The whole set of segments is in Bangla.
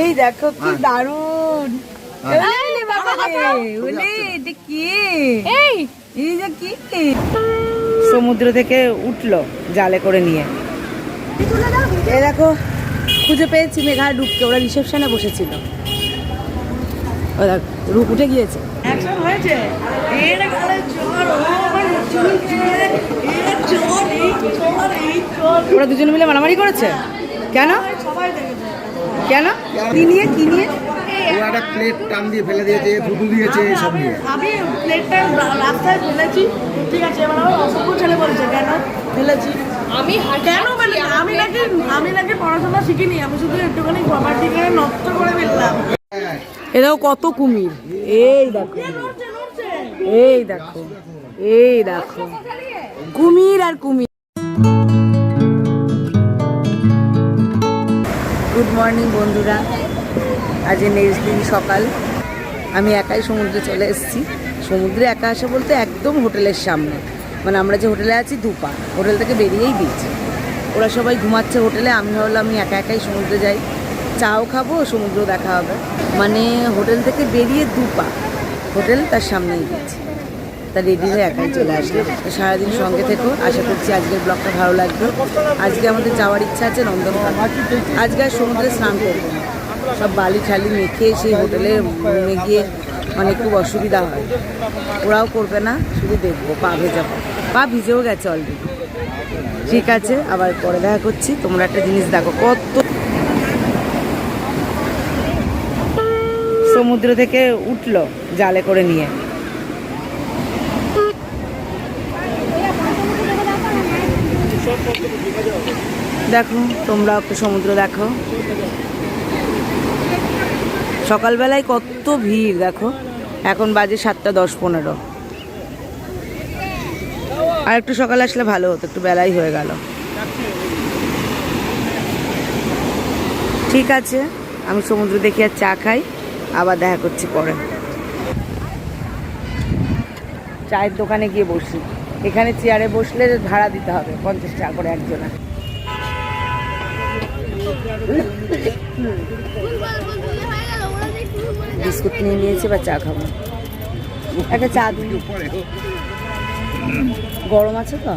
এই দেখো কি। দারুণ। ওলে বাবা রে, কি? এই। এই যে কি? সমুদ্র থেকে উঠল জালে করে নিয়ে। এ দেখো খুঁজে পেয়েছি মেঘা ডুবকে ওরা রিসেপশনে বসেছিল। ও দেখ রূপ উঠে গিয়েছে। হয়েছে। ওরা দুজনে মিলে মারামারি করেছে? কেন? কেন? কি নিয়ে কি নিয়ে? ও একটা প্লেট টান দিয়ে ফেলে দিয়েছে ফুটু দিয়েছে সব নিয়ে। আমি প্লেটটা রাস্তায় ফেলেছি। ঠিক আছে এবার আমার ছেলে বলছে কেন ফেলেছি? আমি কেন মানে আমি নাকি আমি নাকি পড়াশোনা শিখিনি আমি শুধু একটুখানি নষ্ট করে ফেললাম। এরাও কত কুমির? এই দেখো। এই দেখো। এই দেখো। কুমির আর কুমির। গুড মর্নিং বন্ধুরা। আজ নেক্সট দিন সকাল। আমি একাই সমুদ্রে চলে এসেছি। সমুদ্রে একা আসা বলতে একদম হোটেলের সামনে। মানে আমরা যে হোটেলে আছি, দুপা। হোটেল থেকে বেরিয়েই বিচ ওরা সবাই ঘুমাচ্ছে হোটেলে, আমি ভাবলাম আমি একা একাই সমুদ্রে যাই। চাও খাব সমুদ্র দেখা হবে। মানে হোটেল থেকে বেরিয়ে দুপা। হোটেল তার সামনেই বিচ তা রেডি হয়ে একাই চলে আসলো তো সারাদিন সঙ্গে থেকো, আশা করছি আজকের ব্লগটা ভালো লাগবে। আজকে আমাদের যাওয়ার ইচ্ছা আছে নন্দনকানন। আজকে আর সমুদ্রে স্নান করব সব বালি ঠালি মেখে সেই হোটেলে রুমে গিয়ে মানে খুব অসুবিধা হয়। ওরাও করবে না, শুধু দেখব, পা ভেজাবো। পা ভিজেও গেছে অলরেডি ঠিক আছে, আবার পরে দেখা করছি। তোমরা একটা জিনিস দেখো, কত সমুদ্র থেকে উঠল জালে করে নিয়ে। দেখো, তোমরা একটু সমুদ্র দেখো। সকালবেলায় কত ভিড়, দেখো। এখন বাজে সাতটা দশ পনেরো। আর একটু সকালে আসলে ভালো হতো, একটু বেলাই হয়ে গেল। ঠিক আছে, আমি সমুদ্র দেখি আর চা খাই, আবার দেখা করছি পরে। চায়ের দোকানে গিয়ে বসি। এখানে চেয়ারে বসলে ভাড়া দিতে হবে, পঞ্চাশ টাকা করে একজনা। বিস্কুট নিয়ে নিয়েছি বা চা খাব। একটা চা দিন। গরম আছে তো?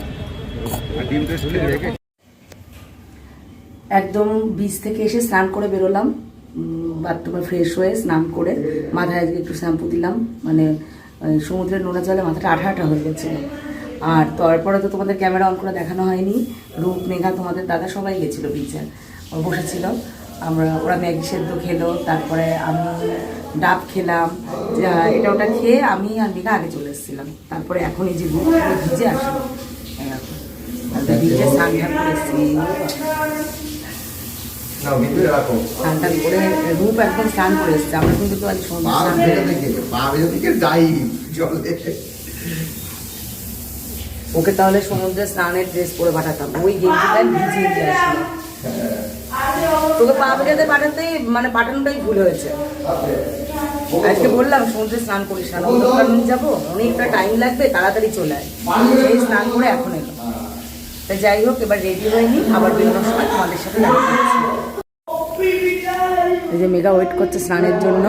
একদম বিচ থেকে এসে স্নান করে বেরোলাম। বাথরুমে ফ্রেশ হয়ে স্নান করে মাথায় আজকে একটু শ্যাম্পু দিলাম। মানে সমুদ্রের নোনা জলে মাথাটা আঠা আঠা হয়ে গেছিল। আর তারপরে তো তোমাদের ক্যামেরা অন করে দেখানো হয়নি। রূপ মেঘা তোমাদের দাদা সবাই গেছিল বিচে ও বসেছিল। আমরা ওরা ম্যাগি সেদ্ধ খেলো তারপরে আমি ডাব খেলাম। এটা ওটা খেয়ে আমি আর মেঘা আগে চলে এসেছিলাম। তারপরে এখন এই যে রূপ ভিজে আসলো। ভিজে স্নান করে এসেছি করে রূপ একদম স্নান করে এসছে। আমরা কিন্তু আজ সন্ধ্যা স্নান যাই জলে। ওকে তাহলে সমুদ্রে স্নানের ড্রেস পরে পাঠাতাম। ওই গেঞ্জিটা ভিজিয়ে দিয়ে আসলো তোকে পা ভেজাতে পাঠাতেই মানে পাঠানোটাই ভুল হয়েছে। আজকে বললাম সমুদ্রে স্নান করিস না। নিয়ে যাব। অনেকটা টাইম লাগবে, তাড়াতাড়ি চলে আয়। সেই স্নান করে এখন এলো। তা যাই হোক, এবার রেডি হয়নি আবার বেরোনোর সময় তোমাদের সাথে এই যে মেগা ওয়েট করছে স্নানের জন্য।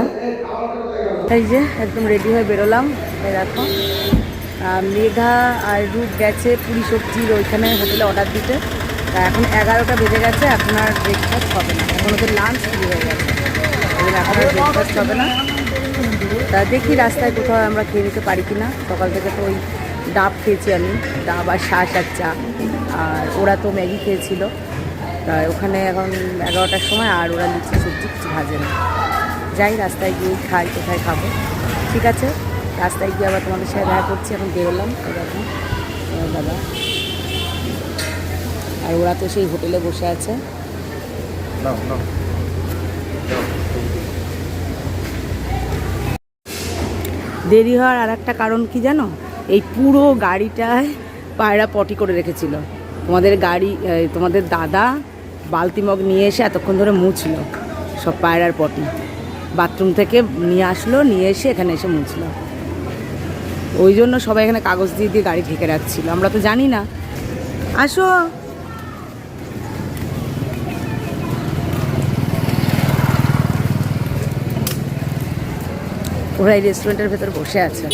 এই যে, একদম রেডি হয়ে বেরোলাম। এই দেখো। মেঘা আর রূপ গেছে পুরি সবজির ওইখানে হোটেলে অর্ডার দিতে। তা এখন এগারোটা বেজে গেছে আর ব্রেকফাস্ট হবে না। এখন ওদের লাঞ্চ শুরু হয়ে গেছে। এখন আর ব্রেকফাস্ট হবে না। তা দেখি রাস্তায় কোথাও আমরা খেয়ে নিতে পারি কি না। সকাল থেকে তো ওই ডাব খেয়েছি আমি, ডাব আর শাঁস আর চা। আর ওরা তো ম্যাগি খেয়েছিল। তা ওখানে এখন এগারোটার সময় আর ওরা লিচি, সবজি কিছু ভাজে না। যাই রাস্তায় গিয়ে খাই, কোথায় খাব। ঠিক আছে? রাস্তায় গিয়ে আবার তোমাদের সাথে দেখা করছি এখন বেরোলাম। দাদা আর ওরা তো সেই হোটেলে বসে আছে। দেরি হওয়ার আর একটা কারণ কি জানো? এই পুরো গাড়িটায় পায়রা পটি করে রেখেছিল। তোমাদের গাড়ি তোমাদের দাদা বালতি মগ নিয়ে এসে এতক্ষণ ধরে মুছলো সব পায়রার পটি। বাথরুম থেকে নিয়ে আসলো নিয়ে এসে এখানে এসে মুছলো। ওই জন্য সবাই এখানে কাগজ দিয়ে দিয়ে গাড়ি ঢেকে রাখছিল। আমরা তো জানি না। আসো। ওরা এই রেস্টুরেন্টের ভেতর বসে আছে।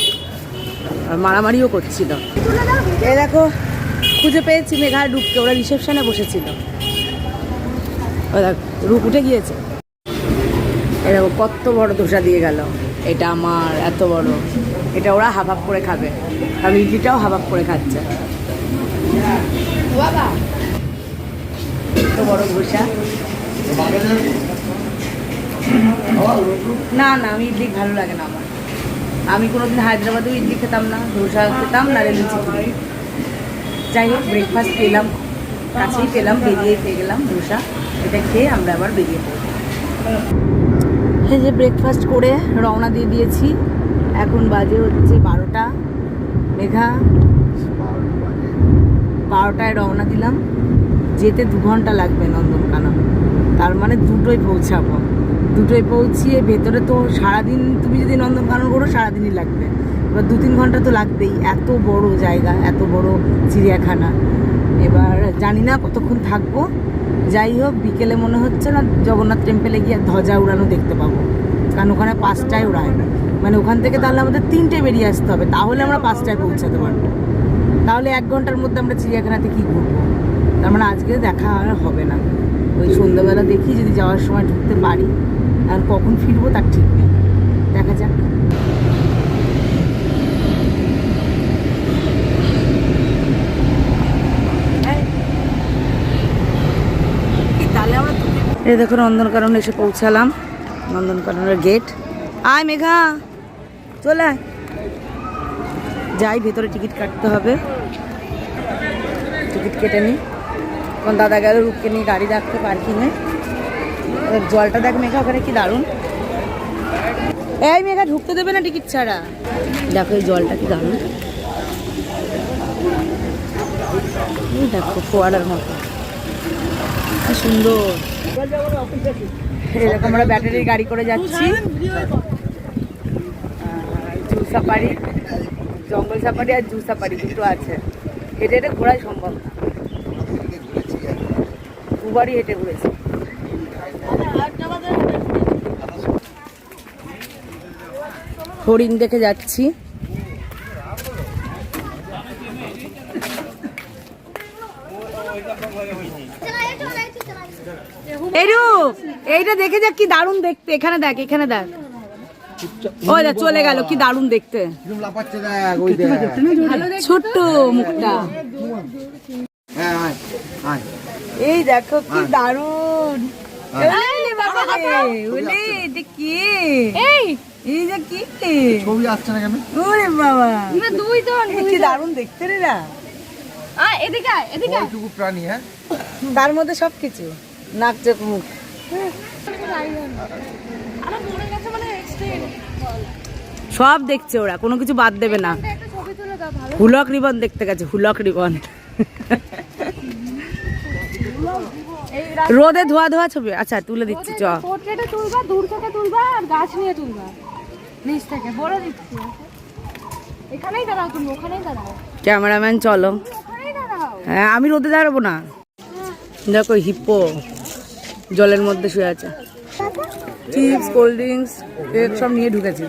আর মারামারিও করছিল। এ দেখো, খুঁজে পেয়েছি মেঘা রূপকে। ওরা রিসেপশনে বসেছিল। রূপ উঠে গিয়েছে। এরকম কত বড় ধোসা দিয়ে গেল। এটা আমার এত বড়। এটা ওরা হাফ করে খাবে। আর ইডলিটাও হাফ করে খাচ্ছে। এত বড় ধোসা না না, আমি ইডলি ভালো লাগে না আমার। আমি কোনোদিন হায়দ্রাবাদেও ইডলি খেতাম না, ধোসা খেতাম না চিকেন যাই হোক ব্রেকফাস্ট পেলাম, কাছেই পেলাম, বেরিয়ে পেয়ে গেলাম ধোসা। এটা খেয়ে আমরা আবার বেরিয়ে পড়লাম এই যে ব্রেকফাস্ট করে রওনা দিয়ে দিয়েছি, এখন বাজে হচ্ছে বারোটা। মেঘা, বারোটায় রওনা দিলাম। যেতে দু ঘণ্টা লাগবে নন্দনকানন। তার মানে দুটোই পৌঁছাবো। দুটোই পৌঁছিয়ে ভেতরে তো সারাদিন তুমি যদি নন্দনকানন করো, সারাদিনই লাগবে। এবার দু তিন ঘণ্টা তো লাগবেই। এত বড় জায়গা, এত বড় চিড়িয়াখানা। এবার জানি না কতক্ষণ থাকব। যাই হোক, বিকেলে মনে হচ্ছে না জগন্নাথ টেম্পেলে গিয়ে ধ্বজা উড়ানো দেখতে পাবো। কারণ ওখানে পাঁচটায় উড়ায় মানে ওখান থেকে তাহলে আমাদের তিনটে বেরিয়ে আসতে হবে। তাহলে আমরা পাঁচটায় পৌঁছাতে পারব। তাহলে এক ঘণ্টার মধ্যে আমরা চিড়িয়াখানাতে কী ঘুরবো? তার মানে আজকে দেখা আর হবে না। ওই সন্ধ্যাবেলা দেখি যদি যাওয়ার সময় ঢুকতে পারি, আর কখন ফিরবো তার ঠিক নেই। দেখা যাক। এই দেখো নন্দনকানন এসে পৌঁছালাম। নন্দনকাননের গেট আয় মেঘা, চলে। যাই, ভেতরে টিকিট কাটতে হবে। টিকিট কেটে নিই কোন দাদা গেল রূপকে নিয়ে গাড়ি রাখতে পার্কিংয়ে জলটা দেখ মেঘা, ওখানে কি দারুণ। এই মেঘা, ঢুকতে দেবে না টিকিট ছাড়া? দেখো, এই জলটা কি দারুণ। দেখো, ফোয়ারার মতো। সুন্দর। এরকম আমরা ব্যাটারির গাড়ি করে যাচ্ছি। জু সাফারি জঙ্গল সাফারি আর জু সাফারি দুটো আছে। হেঁটে হেঁটে ঘোরাই সম্ভব না। দুবারই হেঁটে ঘুরেছি। হরিণ দেখে যাচ্ছি এই রূপ এইটা দেখে যাক কি দারুণ দেখতে। এখানে দেখ এখানে দেখ। ওই দেখ চলে গেল কি দারুণ দেখতে। ছোট্ট মুখটা। হ্যাঁ এই দেখো কি দারুণ। এই বাবা রে, ওলে, এটা কি? এই। যে কি? ছবি আসছে না কেন ওরে বাবা। দুই জন কি দেখতে রে না এদিকে এদিকে আয়। ওইটুকু প্রাণী হ্যাঁ? তার মধ্যে সবকিছু। নাক চোখ মুখ। সব দেখছে ওরা কোনো কিছু বাদ দেবে না। হুলক রিবন দেখতে গেছে হুলক রিবন। রোদে ধোয়া ধোয়া ছবি আচ্ছা তুলে দিচ্ছি চ। পোর্ট্রেটে তুলবা দূর থেকে তুলবা আর গাছ নিয়ে তুলবা। নিচ থেকে বলে দিচ্ছি। এখানেই দাঁড়াও তুমি ওখানেই দাঁড়াও। ক্যামেরাম্যান চলো। হ্যাঁ আমি রোদে দাঁড়াবো না। দেখো হিপ্পো জলের মধ্যে শুয়ে আছে। চিপস কোল্ড ড্রিঙ্কস সব নিয়ে ঢুকেছি।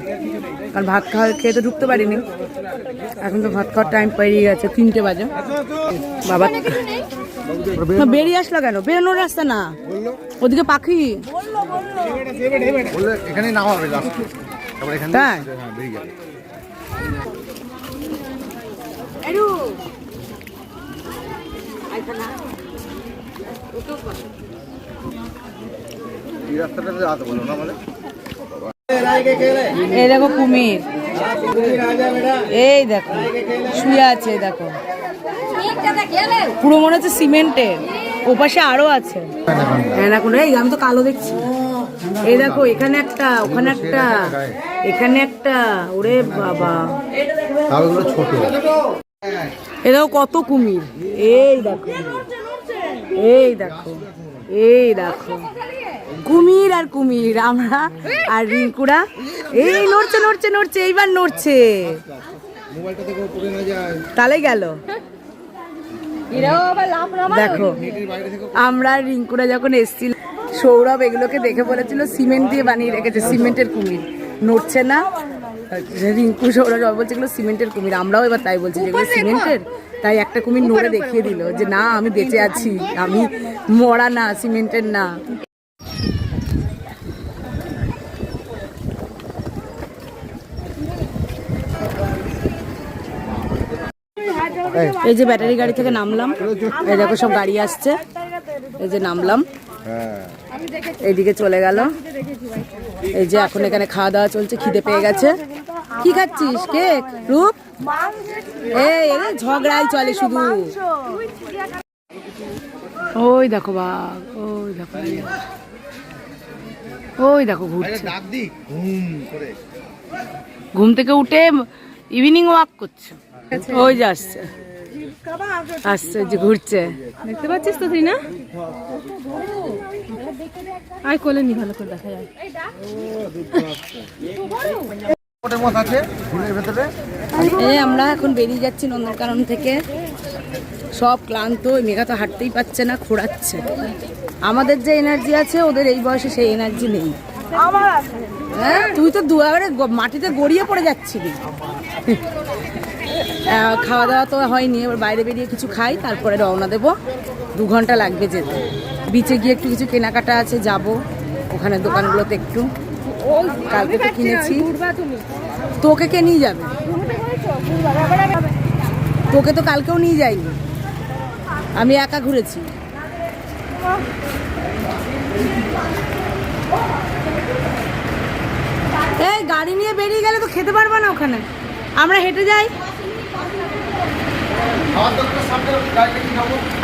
কারণ ভাত খাওয়া খেয়ে তো ঢুকতে পারিনি। এখন তো ভাত খাওয়ার টাইম পেরিয়ে গেছে তিনটে বাজে। বাবা। না, বেরিয়ে আসলো কেন? বেরোনোর রাস্তা না। ওদিকে পাখি। এখানে তাই? বেরিয়ে যাবে এই দেখো কুমির। এই দেখো, শুয়ে আছে দেখো। পুরো মনে হচ্ছে সিমেন্টের, ওপাশে আরও আছে। হ্যাঁ এই আমি তো কালো দেখছি। এই দেখো, এখানে একটা, ওখানে একটা, এখানে একটা, ওরে বাবা। এ দেখো কত কুমির। এই দেখো এই দেখো এই দেখো। কুমির আর কুমির আমরা আর রিঙ্কুরা। এই নড়ছে নড়ছে নড়ছে এইবার নড়ছে। মোবাইলটা থেকে পড়ে না যায়। তাহলে গেল। দেখো আমরা আর রিঙ্কুরা যখন এসেছিল সৌরভ এগুলোকে দেখে বলেছিল সিমেন্ট দিয়ে বানিয়ে রেখেছে সিমেন্টের কুমির। নড়ছে না। রিঙ্কু সৌরভ বলছে এগুলো সিমেন্টের কুমির। আমরাও এবার তাই বলছি যেগুলো সিমেন্টের? তাই একটা কুমির নড়ে দেখিয়ে দিল যে না আমি বেঁচে আছি। আমি মরা না সিমেন্টের না। এই। যে ব্যাটারি গাড়ি থেকে নামলাম। এই দেখো সব গাড়ি আসছে। এই যে নামলাম। এইদিকে চলে গেল। এই যে এখন এখানে খাওয়া দাওয়া চলছে খিদে পেয়ে গেছে। কি খাচ্ছিস? কেক? রূপ? এই ঝগড়াই চলে শুধু। ওই দেখো বাঘ ওই দেখো। ওই দেখো ঘুরছে। ঘুম থেকে উঠে ইভিনিং ওয়াক করছে। ওই যে আসছে। আসছে যে ঘুরছে। দেখতে পাচ্ছিস তো তুই না? আয় কোলে নি ভালো করে দেখা যায়। এই আমরা এখন বেরিয়ে যাচ্ছি নন্দনকানন থেকে। সব ক্লান্ত মেঘা তো হাঁটতেই পারছে না খোঁড়াচ্ছে। আমাদের যে এনার্জি আছে ওদের এই বয়সে সেই এনার্জি নেই। হ্যাঁ তুই তো দুয়ারে মাটিতে গড়িয়ে পড়ে যাচ্ছিলি। খাওয়া দাওয়া তো হয়নি এবার বাইরে বেরিয়ে কিছু খাই তারপরে রওনা দেবো। দু ঘণ্টা লাগবে যেতে। বিচে গিয়ে একটু কিছু কেনাকাটা আছে যাব। ওখানে দোকানগুলোতে একটু। কালকে তো কিনেছি। তোকে কে নিয়ে যাবে। তোকে তো কালকেও নিয়ে যাইনি। আমি একা ঘুরেছি। এই গাড়ি নিয়ে বেরিয়ে গেলে তো খেতে পারব না ওখানে। আমরা হেঁটে যাই।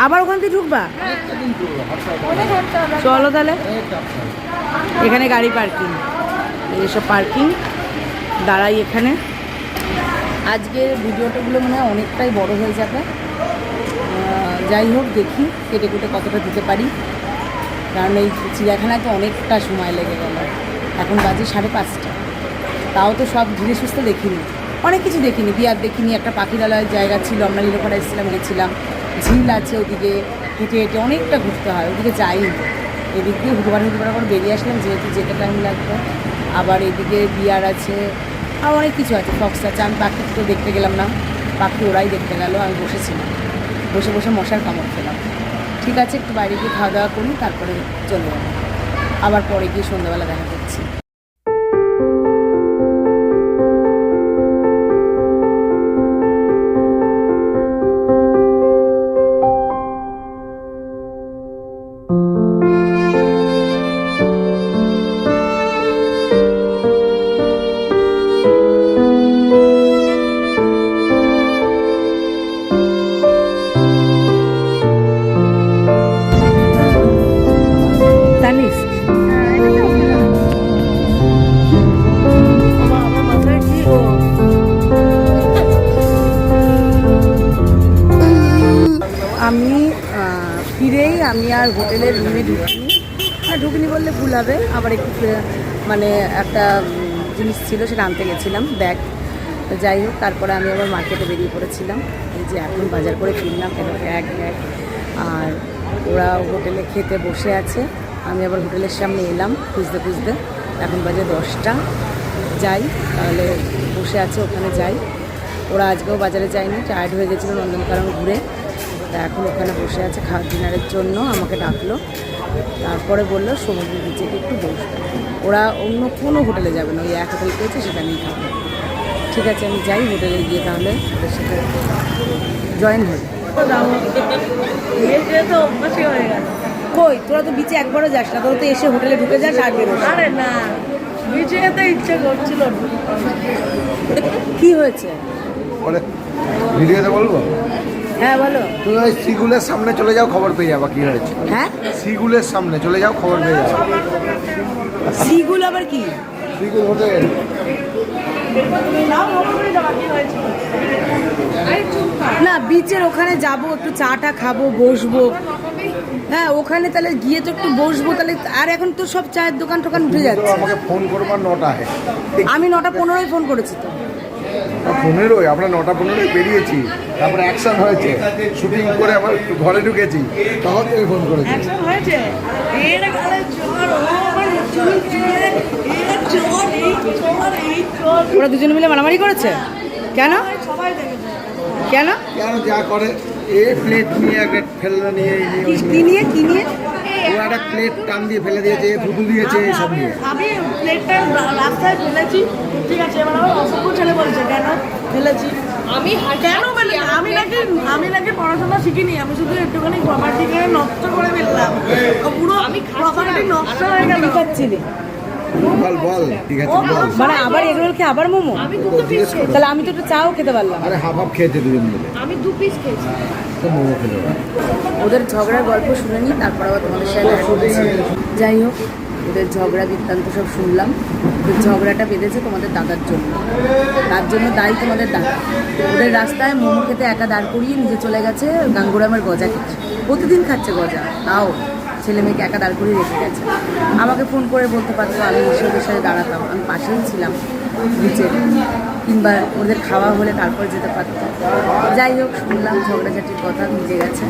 আবার ওখান থেকে ঢুকবা? চলো তাহলে। এখানে গাড়ি পার্কিং। এইসব পার্কিং। দাঁড়াই এখানে। আজকের ভিডিওটাগুলো মনে হয় অনেকটাই বড় হয়ে যাবে। যাই হোক, দেখি কেটে কুটে কতটা দিতে পারি। কারণ এই চিড়িয়াখানায় তো অনেকটা সময় লেগে গেল। এখন বাজে সাড়ে পাঁচটা। তাও তো সব ধীরে সুস্থ দেখিনি। অনেক কিছু দেখিনি। বিয়ার দেখিনি, একটা পাখিরালয়ের জায়গা ছিল, আমরা নীলপাড়া এসেছিলাম গেছিলাম। ঝিল আছে ওদিকে, হেঁটে হেঁটে অনেকটা ঘুরতে হয়, ওদিকে যাইনি। এদিক দিয়ে হুটবার হুটবার করে বেরিয়ে আসলাম, যেহেতু যেতে টাইম লাগবে। আবার এদিকে বিয়ার আছে, আর অনেক কিছু আছে ফক্স আছে, আমি পাখি তো দেখতে গেলাম না। পাখি ওরাই দেখতে গেল, আমি বসেছিলাম। বসে বসে মশার কামড় খেলাম। ঠিক আছে, একটু বাইরে গিয়ে খাওয়া দাওয়া করি, তারপরে চলে যাব। আবার পরে গিয়ে সন্ধ্যাবেলা দেখা একটা জিনিস ছিল, সেটা আনতে গেছিলাম, ব্যাগ। তো যাই হোক, তারপরে আমি আবার মার্কেটে বেরিয়ে পড়েছিলাম। এই যে এখন বাজার করে ফিরলাম এটা ব্যাগ ব্যাগ। আর ওরা হোটেলে খেতে বসে আছে। আমি আবার হোটেলের সামনে এলাম, খুঁজতে খুঁজতে। এখন বাজে দশটা। যাই, তাহলে বসে আছে, ওখানে যাই। ওরা আজকেও বাজারে যায়নি টায়ার্ড হয়ে গেছিল নন্দনকানন ঘুরে। তা এখন ওখানে বসে আছে, খাওয়ার ডিনারের জন্য আমাকে ডাকলো। তারপরে বলল সমুদ্র বিচে একটু বসবে ওরা অন্য কোনো হোটেলে যাবে না ওই এক হোটেল পেয়েছে সেখানেই খাবে ঠিক আছে আমি যাই হোটেলে গিয়ে তাহলে ওদের সাথে জয়েন হই। কই তোরা তো বিচে একবারও যাস না তোরা তো এসে হোটেলে ঢুকে যাস আর বেরোস আরে না বিচে যেতে ইচ্ছে করছিল কি হয়েছে? ভিডিওতে বলব? হ্যাঁ বলো। তুমি ওই সিগুলের সামনে চলে যাও খবর পেয়ে যাবা কি হয়েছে? হ্যাঁ? সিগুলের সামনে চলে যাও খবর পেয়ে যাবে। সিগুল আবার কি? সিগুল হোটেল না বিচের ওখানে যাব একটু চাটা খাব বসবো। হ্যাঁ ওখানে তাহলে গিয়ে তো একটু বসবো তাহলে আর এখন তো সব চায়ের দোকান টোকান উঠে যাচ্ছে। আমাকে ফোন করব নটা আমি নটা পনেরোই ফোন করেছি তো। পনেরোই আমরা নটা পনেরোই বেরিয়েছি। তারপরে অ্যাকশন হয়েছে। শুটিং করে আবার ঘরে ঢুকেছি। তখন তুমি ফোন করেছি ওরা দুজন মিলে মারামারি করেছে? কেন? কেন? কেন যা করে? এ প্লেট নিয়ে একটা ফেলনা নিয়ে কি-। নিয়ে কি নিয়ে? ও একটা প্লেট টান দিয়ে ফেলে দিয়েছে ফুটু দিয়েছে সব নিয়ে। আমি প্লেটটা রাস্তায় ফেলেছি। ঠিক আছে এবার আমার অসভ্য ছেলে বলছে কেন ফেলেছি? আমি কেন মানে আমি নাকি আমি নাকি পড়াশোনা শিখিনি আমি শুধু একটুখানি প্রপার্টি কিনে নষ্ট করে ফেললাম। পুরো প্রপার্টি নষ্ট হয়ে গেল। বল বল ঠিক আছে বল। মানে আবার এগরোল খেয়ে আবার মোমো? আমি দুটো পিস খেয়েছি। তাহলে আমি তো একটু চাও খেতে পারলাম। আরে হাফ হাফ খেয়েছে দুজন মিলে। আমি দু পিস খেয়েছি। তো মোমো খেলো। ওদের ঝগড়ার গল্প শুনে নিই তারপর আবার তোমাদের সাথে যাই হোক ওদের ঝগড়া বৃত্তান্ত সব শুনলাম। ঝগড়াটা বেঁধেছে তোমাদের দাদার জন্য। তার জন্য দায়ী তোমাদের দাদা। ওদের রাস্তায় মোমো খেতে একা দাঁড় করিয়ে নিজে চলে গেছে গাঙ্গুরামের গজা খেতে। প্রতিদিন খাচ্ছে গজা তাও। ছেলে মেয়েকে একা দাঁড় করিয়ে রেখে গেছে। আমাকে ফোন করে বলতে পারতো, আমি ওদের সাথে দাঁড়াতাম, আমি পাশেই ছিলাম নিচে। কিংবা ওদের খাওয়া হলে তারপর যেতে পারতো। যাই হোক, শুনলাম ঝগড়াঝাটির কথা মিটে গেছে।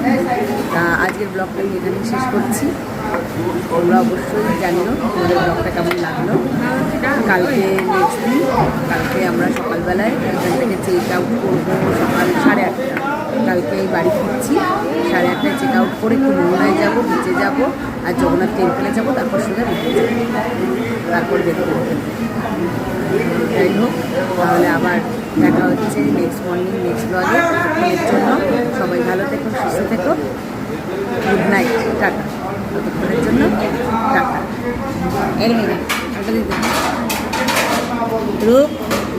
তা আজকের ব্লগটা আমি এখানেই শেষ করছি। তোমরা অবশ্যই জানিও তোমাদের ব্লগটা কেমন লাগল। কালকে নেক্সট দিন কালকে আমরা সকালবেলায় এখান থেকে চেক আউট করব সকাল সাড়ে আটটা। কালকে বাড়ি ফিরছি। সাড়ে আটটায় চেক আউট করে একটু মোহনায় যাব বিচে যাব আর জগন্নাথ টেম্পলে যাব তারপর সোজা তারপর দেখব। যাই হোক তাহলে আবার দেখা হচ্ছে নেক্সট মর্নিং নেক্সট ব্লগে ততক্ষণের জন্য সবাই ভালো থেকো সুস্থ থেকো। Good night tata. ততক্ষণের জন্য টাটা। এর মেয়ে, একটা রূপ